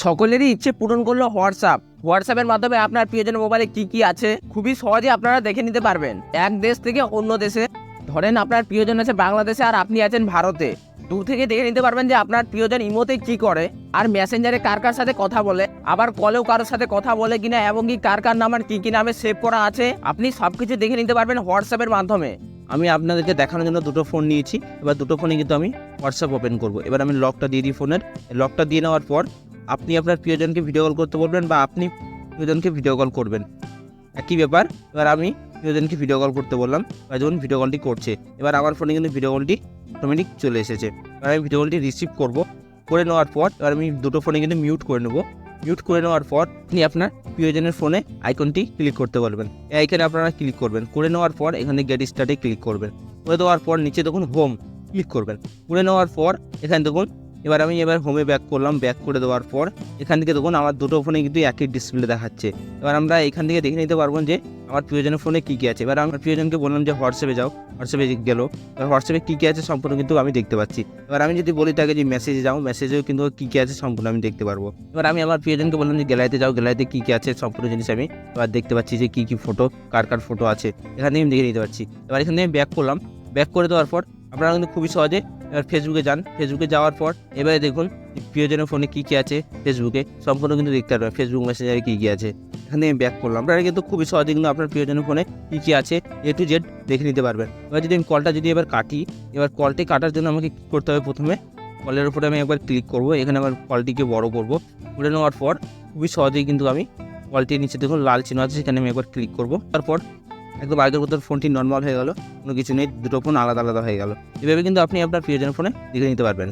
সকলেরই ইচ্ছে পূরণ করল হোয়াটসঅ্যাপ। হোয়াটসঅ্যাপের মাধ্যমে আপনার প্রিয়জনের মোবাইলে কি কি আছে, খুবই সহজে আপনারা দেখে নিতে পারবেন। এক দেশ থেকে অন্য দেশে, ধরেন আপনার প্রিয়জন আছে বাংলাদেশে আর আপনি আছেন ভারতে। দূর থেকে দেখে নিতে পারবেন যে আপনার প্রিয়জন ইমোতে কি করে, আর মেসেঞ্জারে কার কার সাথে কথা বলে, আবার কলেও কারোর সাথে কথা বলে কিনা, এবং কি কার কার নাম্বার কি কি নামে সেভ করা আছে, আপনি সব কিছু দেখে নিতে পারবেন হোয়াটসঅ্যাপের মাধ্যমে। আমি আপনাদেরকে দেখানোর জন্য দুটো ফোন নিয়েছি। এবার দুটো ফোনে কিন্তু আমি হোয়াটসঅ্যাপ ওপেন করব। এবার আমি লকটা দিয়ে দিই ফোনের লকটা দিয়ে নেওয়ার পর আপনি আপনার প্রিয়জনকে ভিডিও কল করতে বলবেন বা আপনি প্রিয়জনকে ভিডিও কল করবেন। একই ব্যাপার, এবার আমি প্রিয়জনকে ভিডিও কল করতে বললাম এবার যখন ভিডিও কলটি করছে, এবার আমার ফোনে কিন্তু ভিডিও কলটি অটোমেটিক চলে এসেছে। এবার আমি ভিডিও কলটি রিসিভ করব, করে নেওয়ার পর, এবার আমি দুটো ফোনে কিন্তু মিউট করে নেব। মিউট করে নেওয়ার পর, আপনি আপনার প্রিয়জনের ফোনে আইকনটি ক্লিক করতে বলবেন। এই আইকনে আপনারা ক্লিক করবেন। করে নেওয়ার পর, এখানে গেট স্টার্টে ক্লিক করবেন। করে দেওয়ার পর, নিচে দেখুন হোম ক্লিক করবেন। করে নেওয়ার পর, এখানে দেখুন এবার আমি এবার হোমে ব্যাক করলাম ব্যাক করে দেওয়ার পর এখান থেকে দেখুন আমার দুটো ফোনে কিন্তু একই ডিসপ্লে দেখাচ্ছে। এবার আমরা এখান থেকে দেখে নিতে পারব যে আমার প্রিয়জনের ফোনে কী কী আছে। এবার আমার প্রিয়জনকে বললাম যে হোয়াটসঅ্যাপে যাও হোয়াটসঅ্যাপে গেল। এবার হোয়াটসঅ্যাপে কী কী আছে সম্পূর্ণ কিন্তু আমি দেখতে পাচ্ছি। এবার আমি যদি বলি তাকে যে মেসেজে যাও মেসেজেও কিন্তু কী কী আছে সম্পূর্ণ আমি দেখতে পারব। এবার আমি আমার প্রিয়জনকে বললাম যে গ্যালারিতে যাও, গ্যালারিতে কী কী আছে সম্পূর্ণ জিনিস আমি এবার দেখতে পাচ্ছি যে কী কী ফটো কার কার ফটো আছে। এখান থেকে আমি দেখে নিতে পারছি। এবার এখান থেকে আমি ব্যাক করলাম। ব্যাক করে দেওয়ার পর আপনারা কিন্তু খুবই সহজে এবার ফেসবুকে যান। ফেসবুকে যাওয়ার পর এবারে দেখুন প্রিয়জনের ফোনে কী কী আছে ফেসবুকে সম্পূর্ণ কিন্তু দেখতে পারবেন ফেসবুক মেসেঞ্জারে কী কী আছে। এখান আমি ব্যাক করলাম। আপনারা কিন্তু খুবই সহজে কিন্তু আপনার প্রিয়জনের ফোনে কী কী আছে এ টু জেড দেখে নিতে পারবেন। এবার যদি আমি কলটা যদি এবার কাটি, এবার কলটি কাটার জন্য আমাকে কী করতে হবে প্রথমে? কলের উপরে আমি একবার ক্লিক করব। এখানে আমার কলটিকে বড় করব। করে নেওয়ার পর খুবই সহজেই কিন্তু আমি কলটির নিচে দেখুন লাল চিহ্ন আছে, সেখানে আমি একবার ক্লিক করব। তারপর একদম আগের মতো ফোনটি নর্মাল হয়ে গেল, কোনো কিছু নেই, দুটো ফোন আলাদা আলাদা হয়ে গেল। এভাবে কিন্তু আপনি আপনার প্রিয়জন ফোনে দেখে নিতে পারবেন।